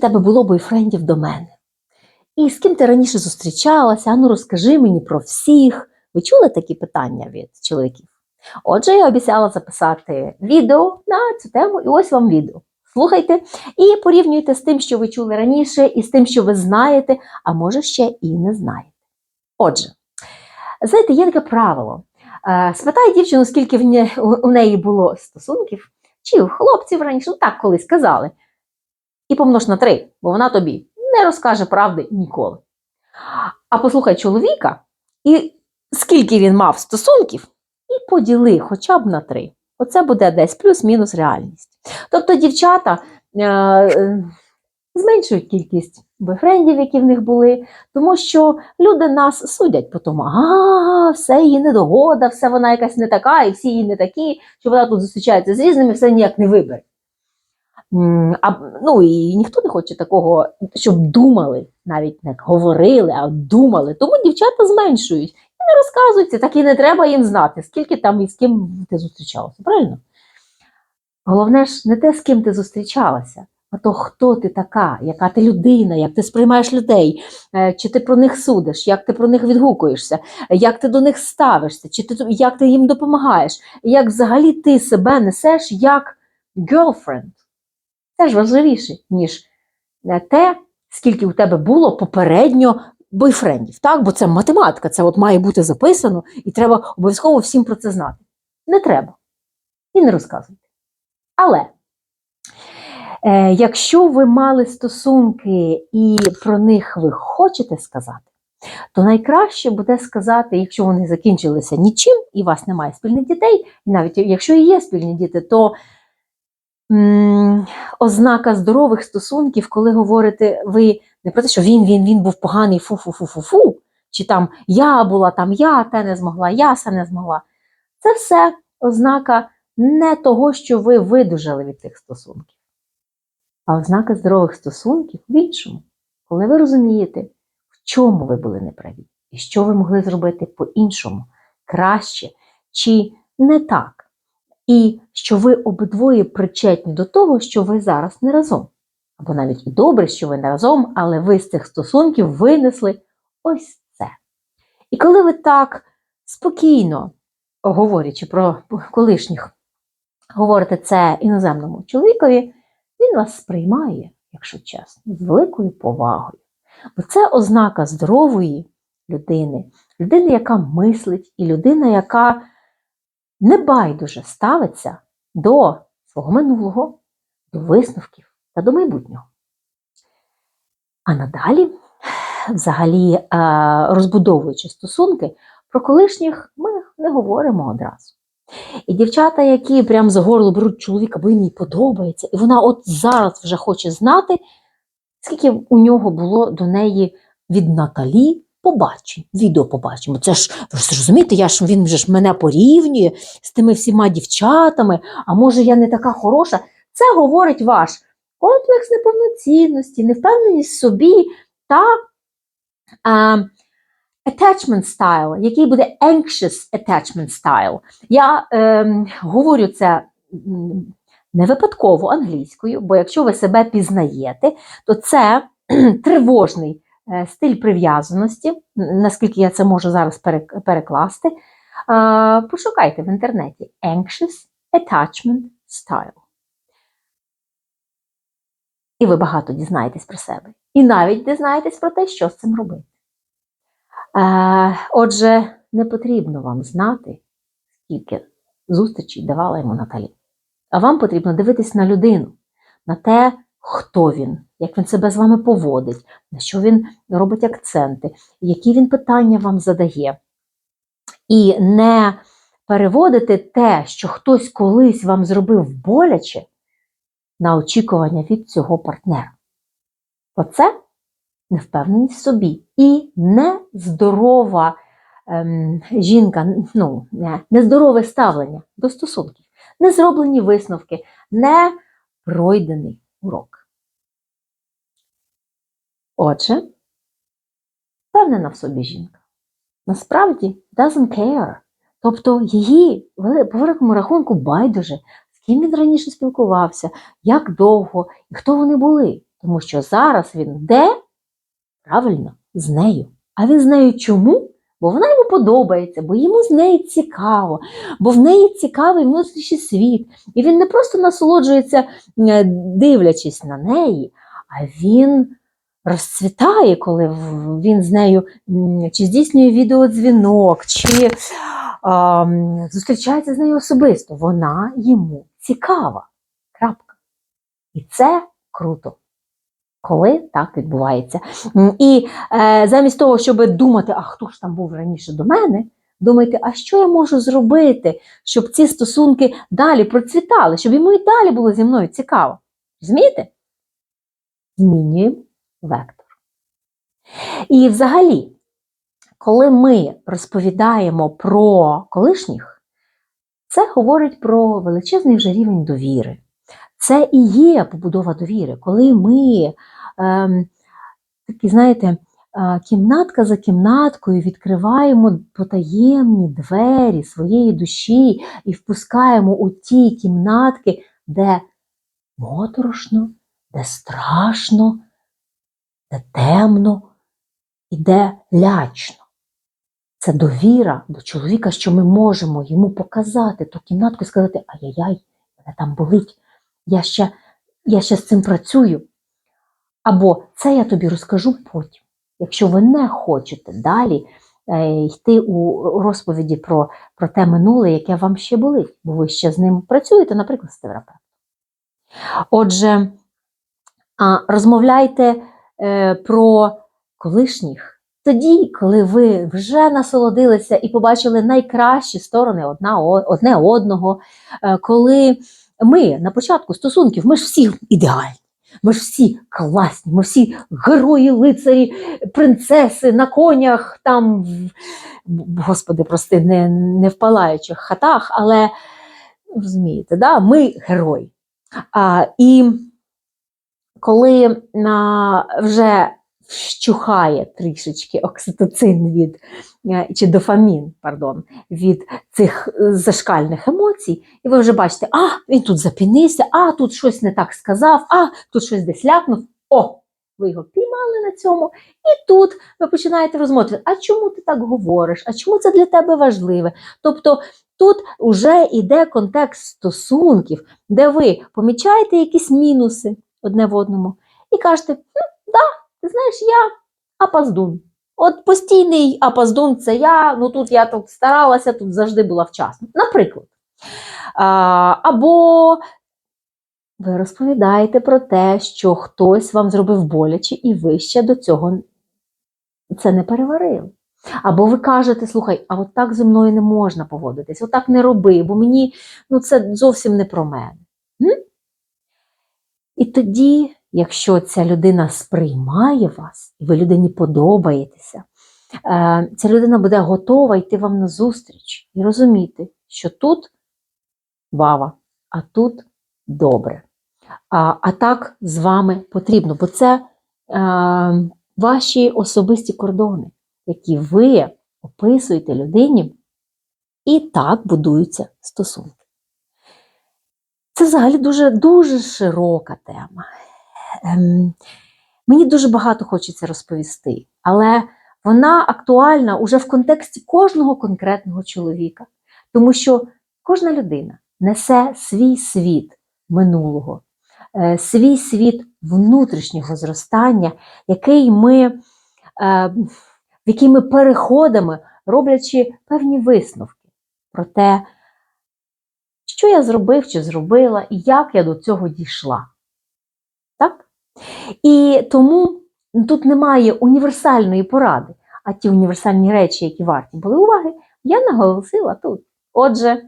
тебе було бойфрендів до мене? І з ким ти раніше зустрічалася? Ану, розкажи мені про всіх. Ви чули такі питання від чоловіків? Отже, я обіцяла записати відео на цю тему, і ось вам відео. Слухайте і порівнюйте з тим, що ви чули раніше, і з тим, що ви знаєте, а може ще і не знаєте. Отже, знаєте, є таке правило. Е, Спитай дівчину, скільки в у неї було стосунків, чи у хлопців раніше, ну так колись казали. І помнож на три, бо вона тобі не розкаже правди ніколи. А послухай чоловіка, і скільки він мав стосунків, і поділи хоча б на три. Оце буде десь плюс-мінус реальність. Тобто дівчата е, е, зменшують кількість бойфрендів, які в них були, тому що люди нас судять по тому, а все її недогода, все вона якась не така, і всі її не такі, що вона тут зустрічається з різними, все ніяк не вибере. А, ну і ніхто не хоче такого, щоб думали, навіть не говорили, а думали. Тому дівчата зменшують і не розказуються, так і не треба їм знати, скільки там і з ким ти зустрічалася. Правильно? Головне ж не те, з ким ти зустрічалася, а то хто ти така, яка ти людина, як ти сприймаєш людей, е, чи ти про них судиш, як ти про них відгукуєшся, як ти до них ставишся, чи ти, як ти їм допомагаєш, як взагалі ти себе несеш як girlfriend. Це ж важливіше, ніж те, скільки у тебе було попередньо бойфрендів. Так? Бо це математика, це от має бути записано, і треба обов'язково всім про це знати. Не треба. І не розказуйте. Але е, якщо ви мали стосунки і про них ви хочете сказати, то найкраще буде сказати, якщо вони закінчилися нічим, і у вас немає спільних дітей, і навіть якщо і є спільні діти, то ознака здорових стосунків, коли говорите ви не про те, що він, він, він був поганий, фу-фу-фу-фу-фу, чи там я була, там я те не змогла, я це не змогла. Це все ознака не того, що ви видужали від тих стосунків, а ознака здорових стосунків в іншому, коли ви розумієте, в чому ви були неправі, і що ви могли зробити по-іншому, краще чи не так. І що ви обидвоє причетні до того, що ви зараз не разом. Або навіть і добре, що ви не разом, але ви з цих стосунків винесли ось це. І коли ви так спокійно, говорячи про колишніх, говорите це іноземному чоловікові, він вас сприймає, якщо чесно, з великою повагою. Бо це ознака здорової людини, людини, яка мислить, і людина, яка небайдуже ставиться до свого минулого, до висновків та до майбутнього. А надалі, взагалі, е, розбудовуючи стосунки, про колишніх ми не говоримо одразу. І дівчата, які прям за горло беруть чоловіка, бо він їй подобається, і вона от зараз вже хоче знати, скільки у нього було до неї від Наталі побачень, відео побачимо. Це ж розумієте, я ж він вже ж мене порівнює з тими всіма дівчатами, а може я не така хороша. Це говорить ваш комплекс неповноцінності, невпевненість в собі та а, attachment style, який буде anxious attachment style. Я ем, говорю це не випадково англійською, бо якщо ви себе пізнаєте, то це тривожний е, стиль прив'язаності, наскільки я це можу зараз перекласти. Е, Пошукайте в інтернеті anxious attachment style. І ви багато дізнаєтесь про себе. І навіть дізнаєтесь про те, що з цим робити. Е, отже, не потрібно вам знати, скільки зустрічей давала йому Наталі. А вам потрібно дивитись на людину, на те, хто він, як він себе з вами поводить, на що він робить акценти, які він питання вам задає. І не переводити те, що хтось колись вам зробив боляче, на очікування від цього партнера. Оце невпевненість в собі і нездорова ем, жінка, ну, нездорове ставлення до стосунків, не зроблені висновки, не пройдений урок. Отже, впевнена в собі жінка. Насправді doesn't care. Тобто її по великому рахунку байдуже, з ким він раніше спілкувався, як довго і хто вони були. Тому що зараз він де? Правильно, з нею. А він з нею чому? Бо вона йому подобається, бо йому з нею цікаво, бо в неї цікавий внутрішній світ. І він не просто насолоджується, е, дивлячись на неї, а він розцвітає, коли він з нею чи здійснює відеодзвінок, чи а, зустрічається з нею особисто. Вона йому цікава. Крапка. І це круто. Коли так відбувається. І е, замість того, щоб думати, а хто ж там був раніше до мене, думайте, а що я можу зробити, щоб ці стосунки далі процвітали, щоб йому і далі було зі мною цікаво. Розумієте? Змінюємо вектор. І взагалі, коли ми розповідаємо про колишніх, це говорить про величезний вже рівень довіри. Це і є побудова довіри, коли ми ем, такі, знаєте, е, кімнатка за кімнаткою відкриваємо потаємні двері своєї душі і впускаємо у ті кімнатки, де моторошно, де страшно, де темно і де лячно. Це довіра до чоловіка, що ми можемо йому показати ту кімнатку і сказати: ай-яй-яй, мене там болить, я ще, я ще з цим працюю. Або це я тобі розкажу потім. Якщо ви не хочете далі е, йти у розповіді про, про те минуле, яке вам ще болить, бо ви ще з ним працюєте, наприклад, з терапевтом. Отже, розмовляйте е, про колишніх тоді, коли ви вже насолодилися і побачили найкращі сторони одна, одне одного, е, коли ми на початку стосунків, ми ж всі ідеальні. Ми ж всі класні, ми всі герої, лицарі, принцеси на конях, там, господи, прости, не, не в палаючих хатах, але розумієте, да? ми герої. А, і коли а, вже вщухає трішечки окситоцин від е, чи дофамін, пардон, від цих е, зашкальних емоцій, і ви вже бачите, а він тут запінився, а тут щось не так сказав, а тут щось десь ляпнув. О, ви його піймали на цьому, і тут ви починаєте розмотувати, а чому ти так говориш? А чому це для тебе важливе? Тобто тут вже йде контекст стосунків, де ви помічаєте якісь мінуси одне в одному і кажете, «Хм, да, ти знаєш, я апаздун. От постійний апаздун це я, ну тут я тут старалася, тут завжди була вчасно. Наприклад. А, або ви розповідаєте про те, що хтось вам зробив боляче, і ви ще до цього це не переварили. Або ви кажете, слухай, а от так зі мною не можна поводитись, отак не роби, бо мені ну, це зовсім не про мене. М? І тоді, якщо ця людина сприймає вас, і ви людині подобаєтеся, е, ця людина буде готова йти вам на зустріч і розуміти, що тут вава, а тут добре. А, а так з вами потрібно, бо це е, ваші особисті кордони, які ви описуєте людині, і так будуються стосунки. Це взагалі дуже, дуже широка тема. Ем, мені дуже багато хочеться розповісти, але вона актуальна уже в контексті кожного конкретного чоловіка, тому що кожна людина несе свій світ минулого, е, свій світ внутрішнього зростання, який ми, е, який ми переходимо, роблячи певні висновки про те, що я зробив чи зробила, і як я до цього дійшла. І тому тут немає універсальної поради, а ті універсальні речі, які варті були уваги, я наголосила тут. Отже,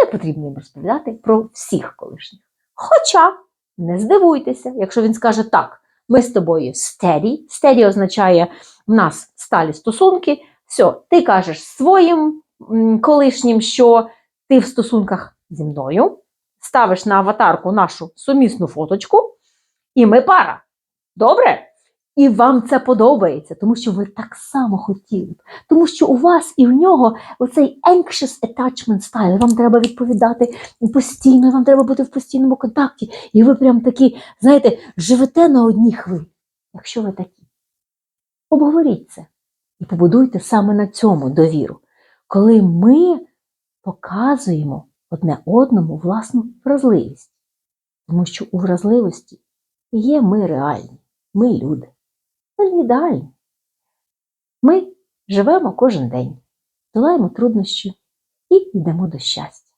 не потрібно їм розповідати про всіх колишніх. Хоча не здивуйтеся, якщо він скаже так, ми з тобою steady, steady означає в нас сталі стосунки. Все, ти кажеш своїм колишнім, що ти в стосунках зі мною, ставиш на аватарку нашу сумісну фоточку, і ми пара. Добре? І вам це подобається, тому що ви так само хотіли б. Тому що у вас і в нього оцей anxious attachment style. Вам треба відповідати постійно, вам треба бути в постійному контакті. І ви прям такі, знаєте, живете на одній хвилі, якщо ви такі. Обговоріть це і побудуйте саме на цьому довіру, коли ми показуємо одне одному власну вразливість. Тому що у вразливості є ми реальні, ми люди. Ми не ідеальні. Ми живемо кожен день, долаємо труднощі і йдемо до щастя.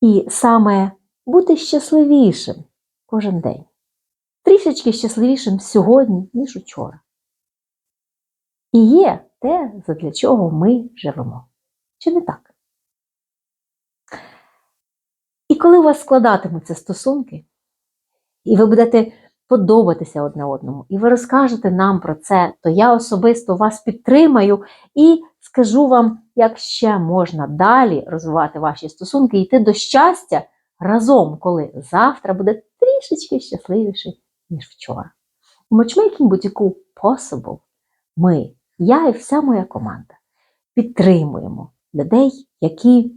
І саме бути щасливішим кожен день, трішечки щасливішим сьогодні, ніж учора. І є те, задля чого ми живемо. Чи не так? І коли у вас складатимуться стосунки, і ви будете подобатися одне одному, і ви розкажете нам про це, то я особисто вас підтримаю і скажу вам, як ще можна далі розвивати ваші стосунки йти до щастя разом, коли завтра буде трішечки щасливіше, ніж вчора. У Matchmaking Boutique Possible ми, я і вся моя команда підтримуємо людей, які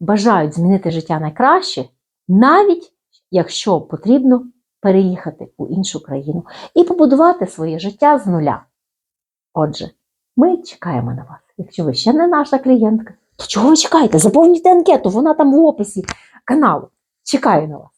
бажають змінити життя на краще, навіть якщо потрібно переїхати у іншу країну і побудувати своє життя з нуля. Отже, ми чекаємо на вас. Якщо ви ще не наша клієнтка, то чого ви чекаєте? Заповнюйте анкету, вона там в описі каналу. Чекаю на вас.